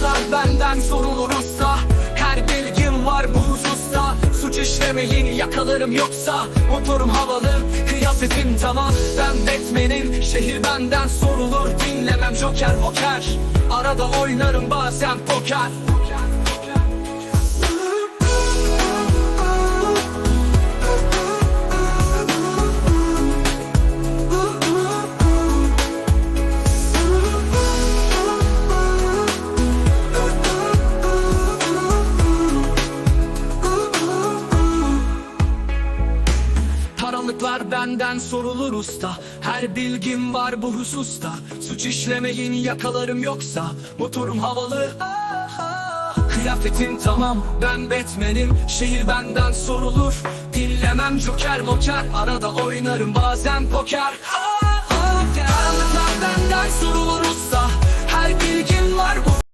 Karanlıklar benden sorulur usta Her bilgim var bu hususta. Suç işlemeyin yakalarım yoksa. Motorum havalı kıyafetim tamam. Ben Batman'im şehir benden sorulur. Dinlemem joker poker. Arada oynarım bazen poker Karanlıklar benden sorulur usta. Her bilgim var bu hususta. Suç işlemeyin yakalarım yoksa. Motorum havalı. Kıyafetim tamam ben Batman'im. Şehir benden sorulur. Dinlemem joker moker. Arada oynarım bazen poker. Karanlıklar